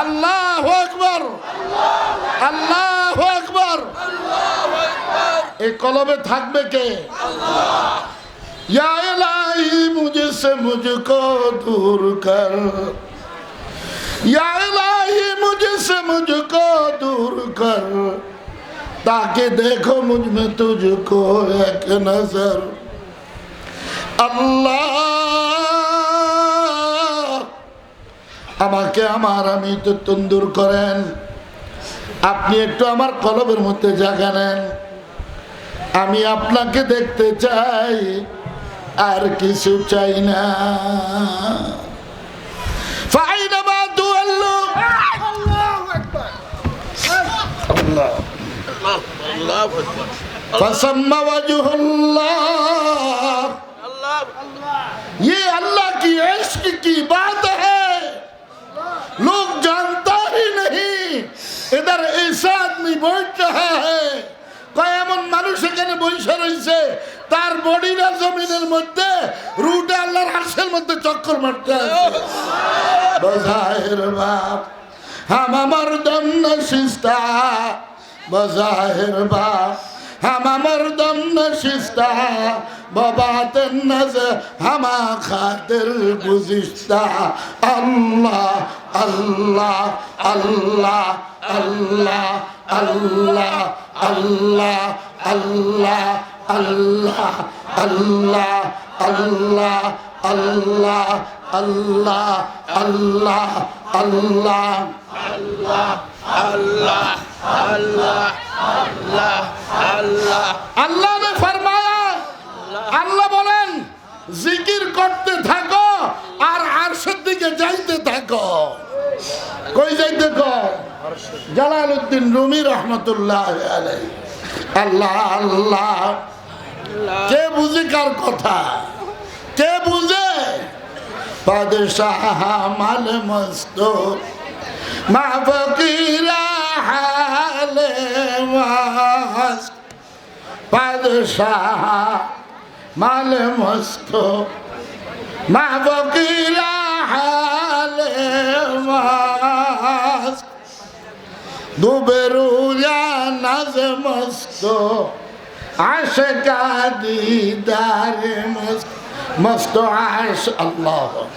আল্লাহ আকবর। আল্লাহ আকবর। এই কলমে থাকবে কে? ইয়া ইলাহি মুঝে সে মুঝকো দূর কর। ইয়া ইলাহি মুঝে সে মুঝকো দূর কর। তাকে দেখো মুঝমে তুঝকো এক নজর। আল্লাহ আমাকে আমার আমি তো তন্দুর করেন। আপনি একটু আমার কলবের মধ্যে জাগা নেন। আমি আপনাকে দেখতে চাই আর কিছু চাই না। ইয়ে আল্লাহ কি की এমন মানুষ এখানে বৈশা রয়েছে, তার বডিরা জমিনের মধ্যে রুটে আল্লাহর হাসের মধ্যে চক্কর মারতে বজাহের বাপ, হাম আমার জন্য সিস্তা বজাহের বাপ همه مردم نشسته با بعد نز همه خاطر گذشته الله الله الله الله الله الله الله الله الله الله الله الله الله الله الله الله الله আল্লাহ আল্লাহ। বলেন জিকির করতে থাকো আর আরশের দিকে যাইতে থাকো। কই যাইতে রুমি রহমতুল্লাহ আল্লাহ। আল্লাহ। কে বুঝে কার কথা? কে বুঝে? বাদশাহ মাল মস্ত। মা ফকিরা হাল মস্ক বাদশাহ মাল মস্ক মা বকিলা হাল মস্ক দুবেরু নাজ মস্ক আশকা দিদার মস্ক مستعش الله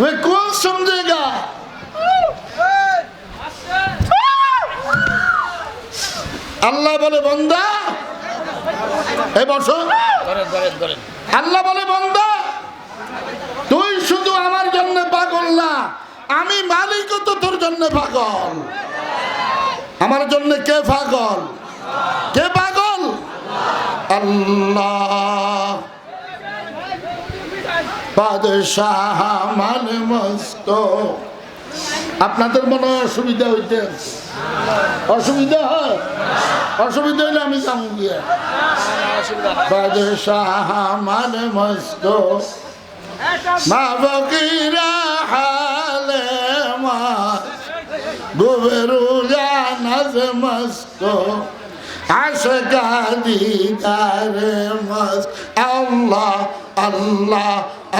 وكون سمجھے گا আল্লাহ বলে বন্দা! এই বসো। আল্লাহ বলে বন্দা! তুই শুধু আমার জন্য পাগল না আমি মালিকও তো তোর জন্য পাগল। আমার জন্য কে পাগল? কে পাগল? আল্লাহ। বাদশাহ মান মস্ত। আপনাদের মনে হয় অসুবিধা হইতে অসুবিধা হয়? অসুবিধা হইলে আমি যাব গিয়া। বাদশাহ মান মস্ত। মা হালে মাস গোবেরুলা নাজ মস্ত। আশকা দিদার মস্ত। আল্লাহ আল্লাহ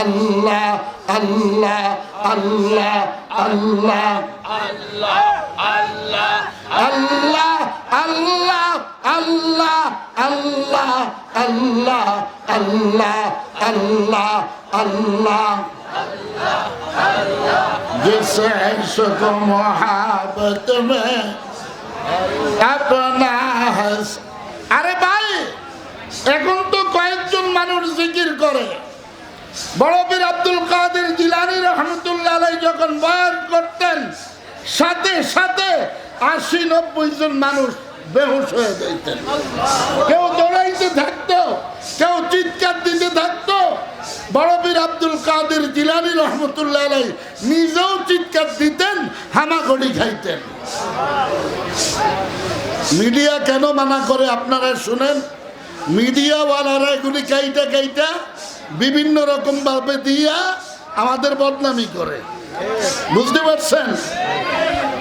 আল্লাহ আল্লাহ। আল্লাহ আল্লাহ আল্লাহ আল্লাহ আল্লাহ আল্লাহ আল্লাহ আল্লাহ আল্লাহ আল্লাহ আল্লাহ আল্লাহ جس عشق محبت میں اپنا হাস আরে ভাই এখন তো কয়েকজন মানুষ জিকির করে বড় বীর আব্দুল কাদের জিলানি রহমতুল্লাহ আলাই যখন বয়ান করতেন, সাথে সাথে আশি নব্বই জন মানুষ বেহুশ হয়ে যাইতেন। কেউ দৌড়াইতে থাকতো, কেউ চিৎকার দিতে থাকতো। বড় বীর আব্দুল কাদের জিলানি রহমতুল্লাহ আলাই নিজেও চিৎকার দিতেন, হামাগড়ি খাইতেন। মিডিয়া কেন মানা করে আপনারা শুনেন? মিডিয়াওয়ালারা এগুলি কাইটা কাইটা বিভিন্ন রকম ভাবে দিয়া আমাদের বদনামি করে। বুঝতে পারছেন?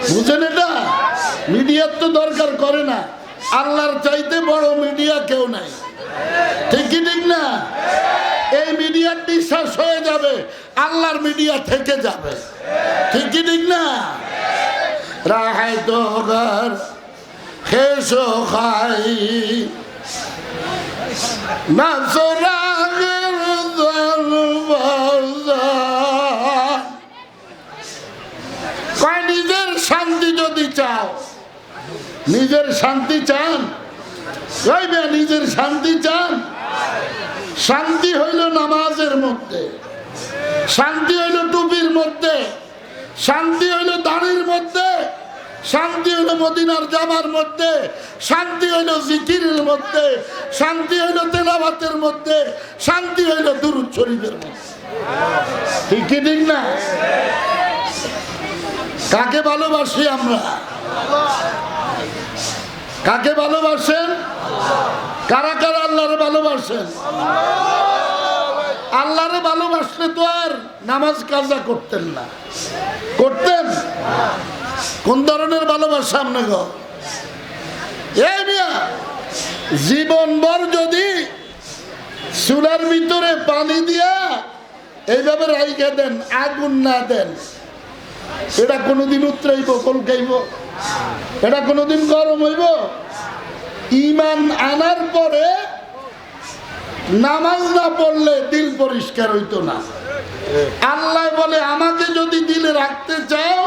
বুঝেন এটা? মিডিয়ার তো দরকার করে না। আল্লাহর চাইতে বড় মিডিয়া কেউ নাই। ঠিক কি ঠিক না? এই মিডিয়ার বিশ্বাস হয়ে যাবে, আল্লাহর মিডিয়া থেকে যাবে। ঠিক কি ঠিক না? রাহাই তো ঘর খেসো খাই। দরবাজার কয় নিজের শান্তি যদি চাও। নিজের শান্তি চান? নিজের শান্তি চান? শান্তি হইল নামাজের মধ্যে। শান্তি হইল টুপির মধ্যে। শান্তি হইল দাড়ির মধ্যে। শান্তি হইল মদিনার জামার মধ্যে, শান্তি হইল জিকিরের মধ্যে, শান্তি হইল তেলাবাতের মধ্যে, শান্তি হইল দুরুদ শরীফের মধ্যে। ঠিক না? কাকে ভালোবাসি আমরা? কাকে ভালোবাসেন? কারা কারা আল্লাহরে ভালোবাসেন? আল্লাহরে ভালোবাসলে তো আর নামাজ কাজা করতেন না। করতেন? কোন ধরনের ভালোবাসা আপনাকে? এই মিয়া যদি চুলার ভিতরে পানি দিয়া এইভাবে রাইখে দেন, আগুন না দেন, এটা কোনোদিন উতরাইব কলকাইব এটা কোনোদিন গরম হইব? ইমান আনার পরে নামাজ না পড়লে দিল পরিষ্কার হইতো না। আল্লাহ বলে, আমাকে যদি দিলে রাখতে চাও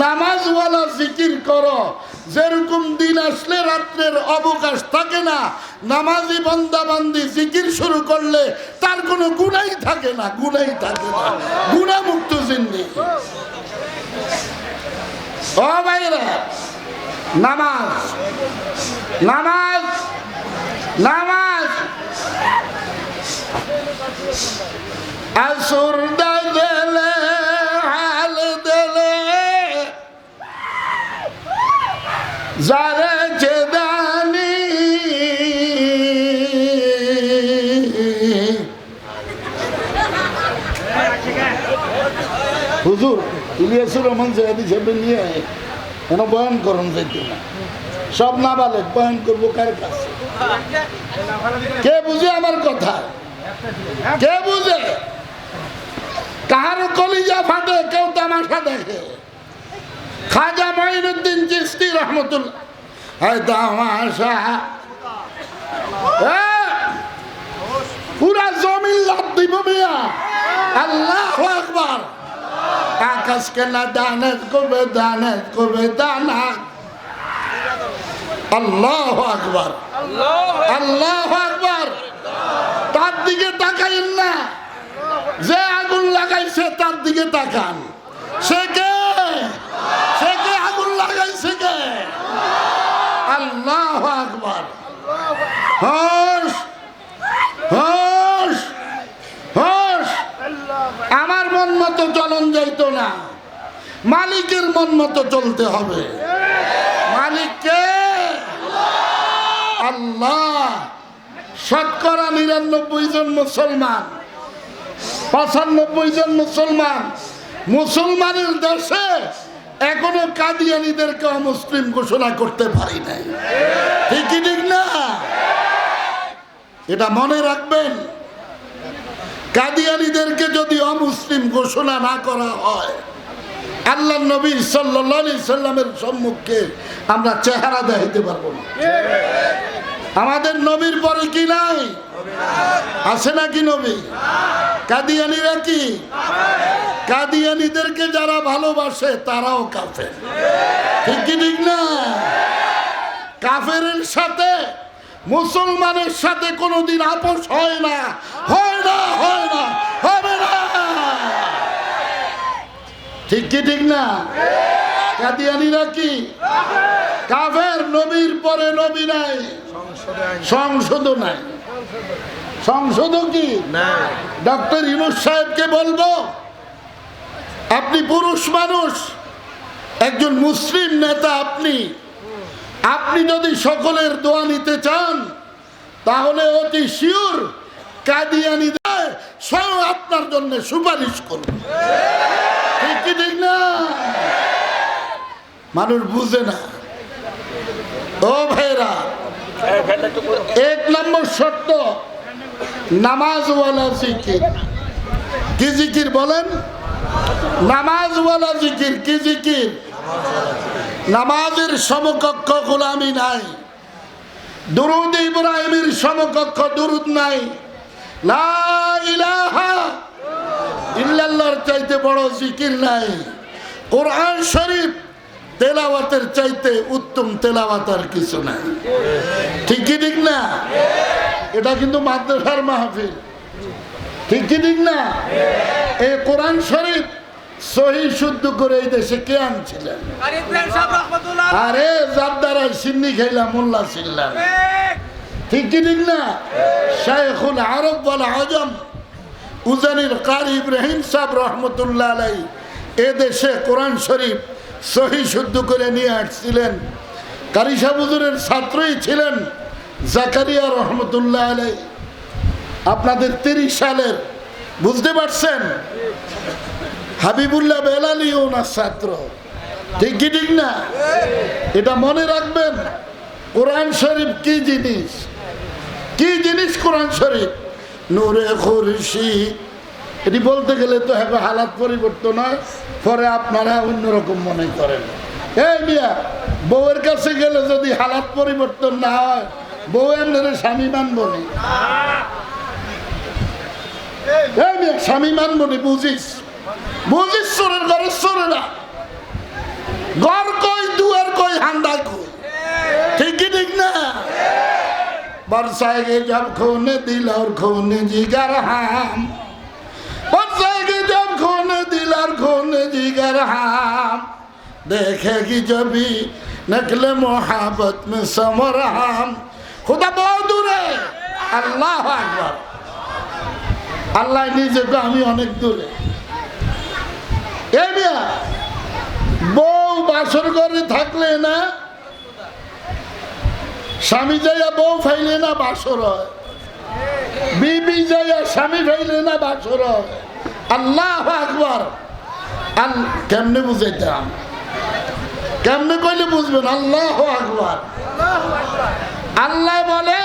নামাজওয়ালা জিকির করো। যেরকম দিন আসলে রাত্রের অবকাশ থাকে না, নামাজি বন্দা বান্দি জিকির শুরু করলে তার কোনো গুণাই থাকে না, গুণাই থাকে না। গুণামুক্ত জিন্দি। নামাজ নামাজ নামাজ। আসুর যারে চেদানি হুজুর ইলিয়াসুর রহমান জাহাদি সাহেব নিয়ে কেন বয়ান করুন যাইতে না? সব না বলে বয়ান করব কার কাছে? কে বুঝে আমার কথা? কে বুঝে? খাজা মঈনুদ্দিন চিস্তি রহমতুল্লাহ। পুরা জমিন লাভ দিব মিয়া আল্লাহ আকবার। আকাশকে না দানত করবে দানত করবে দানাত আল্লাহ আকবার। আল্লাহ আকবার। তার দিকে তাকাইন না। যে আগুন লাগাইছে তার দিকে তাকান সে কে সে কে আগুন লাগাইছে কে আল্লাহ আকবার আমার মন মতো চলন যাইত না। মালিকের মন মতো চলতে হবে। মালিককে আল্লাহ শতকরা নিরানব্বই জন মুসলমান, পঁচানব্বই জন মুসলমান, মুসলমানের দেশে এখনও কাদিয়ানিদেরকে মুসলিম ঘোষণা করতে পারি নাই। এটা মনে রাখবেন, কাদিয়ানিদেরকে যদি অমুসলিম ঘোষণা না করা হয়, আল্লাহ নবী সাল্লি সাল্লামের সম্মুখে আমরা চেহারা দেখাইতে পারব না। আমাদের নবীর পরে কি নাই? আছে নাকি নবী? কাদিয়ানিরা কি? কাদিয়ানিদেরকে যারা ভালোবাসে, তারাও কাফের। ঠিক কি ঠিক না? কাফের সাথে মুসলমানের সাথে কোনোদিন আপোষ হয় না হয় না হয় না, হবে না। ঠিক কি, ঠিক না? কাদিয়ানিরা কি? কাফের নবীর পরে নবী নাই। সংসদ নাই। সংসদ কি? ডক্টর ইনুস সাহেবকে বলব, আপনি পুরুষ মানুষ, একজন মুসলিম নেতা আপনি আপনি যদি সকলের দোয়া নিতে চান, তাহলে অতি শিওর কাদিয়ানি দেয় স্বয়ং আপনার জন্য সুপারিশ করবে। না? মানুষ বুঝে না। ও ভাইরা, এক নম্বর শর্ত, নামাজওয়ালা জিকির। কি জিকির বলেন? নামাজওয়ালা জিকির, কি জিকির? নামাজের সমকক্ষ গোলামি নাই। দুরুদ ইব্রাহিমের সমকক্ষ দুরুদ নাই। ইল্লাল্লাহর চাইতে বড় জিকির নাই। কোরআন শরীফ তেলাওয়াতের চাইতে উত্তম তেলাওয়াত আর কিছু নাই। ঠিক কি ঠিক না? এটা কিন্তু মাদ্রাসার মাহফিল। ঠিক ঠিক না? এই কোরআন শরীফ সহি শুদ্ধ করে এই দেশে কে আনছিলেন? আরে যার দ্বারা সিন্নি খাইলাম মোল্লা ছিলাম ঠিক কি ঠিক না? শাইখুল আরব বল আজম উজানির কারি ইব্রাহিম সাহেব রহমতুল্লাহ আলাই এ দেশে কোরআন শরীফ সহি শুদ্ধ করে নিয়ে আসছিলেন। কারি ছাত্রই ছিলেন জাকারিয়া রহমতুল্লাহ আলাই আপনাদের তিরিশ সালের বুঝতে পারছেন? হাবিবুল্লাহ বেলালি ওনার ছাত্র। ঠিক কি ঠিক না? এটা মনে রাখবেন, কোরআন শরীফ কি জিনিস? কি জিনিস কোরআন শরীফ? নূরে খুরশি। এটি বলতে গেলে তো এখন হালাত পরিবর্তন হয়, পরে আপনারা অন্যরকম মনে করেন। এই মিয়া, বউয়ের কাছে গেলে যদি হালাত পরিবর্তন না হয়, বউ এমনি স্বামী মানব নি? স্বামী মানব বুঝিস? বুঝিস চোরের ঘরে চোরে না ঘর কই দুয়ার কই হান্ডা কই ঠিক কি ঠিক না बरसाएगी जब खून दिल और खून जिगर हम बरसाएगी जब खून दिल और खून जिगर हम देखेगी जब भी नकल मोहब्बत में समर हम खुदा बहुत दूर है আল্লাহ আকবার আল্লাহ নিজেকে আমি অনেক দূরে বউ বাসর ঘরে থাকলে না, স্বামী যাইয়া বউ ফাইলে না বাসর বিবি যাইয়া স্বামী ফাইলে না বাসর আল্লাহ আকবর। কেমনে বুঝাইতাম? কেমনে কইলে বুঝবেন? আল্লাহ আকবর। আল্লাহ বলে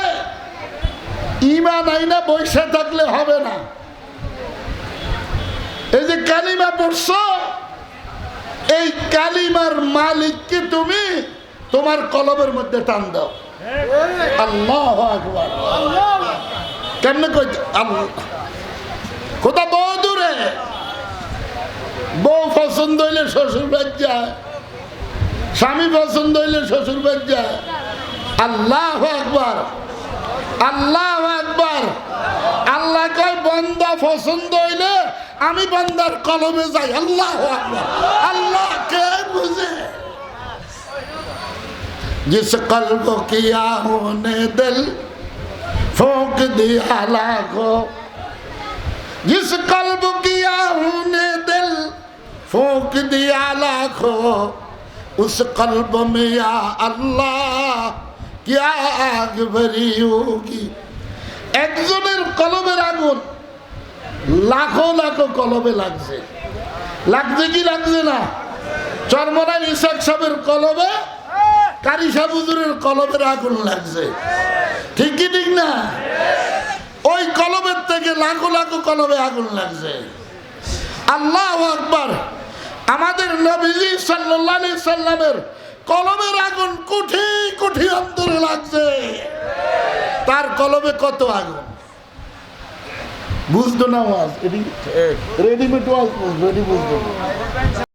ইমান আইনা বৈশা থাকলে হবে না। এই যে কালিমা পড়ছো এই কালিমার মালিককে তুমি তোমার কলবের মধ্যে টান দাও। আল্লাহ আকবার। কেমনে কই কোথা বউ দূরে। বউ পছন্দ হইলে শ্বশুর বাড়ি যায়। স্বামী পছন্দ হইলে শ্বশুর বাড়ি যায়। আল্লাহ আকবার। আল্লাহ আকবার। আল্লাহ বন্দা পছন্দ হইলে আমি বন্দার কলমে যাই আল্লাহ আকবার আল্লাহ কে বুঝে जिस कल्ब किया होने दिल फूक दिया लाखो जिस कल्ब किया होने दिल फूक दिया लाखो उस कल्ब में या अल्लाह क्या आग भरी होगी একজনের কলমের আগুন লাখো লাখো কলবে লাগছে। লাগছে কি লাগছে না? চর্মনায় ইসাক সাহেবের কলবে কারি সাবুজুরের কলমের আগুন লাগছে। ঠিক কি ঠিক না? ওই কলমের থেকে লাখো লাখো কলমে আগুন লাগছে। আল্লাহ আকবার। আমাদের নবীজি সাল্লাল্লাহু সাল্লামের কলমের আগুন কুঠি কুঠি অন্তরে লাগছে। তার কলমে কত আগুন? বুঝতো না ওয়াজ রেডিমেড ওয়াজ রেডি বুঝতো না।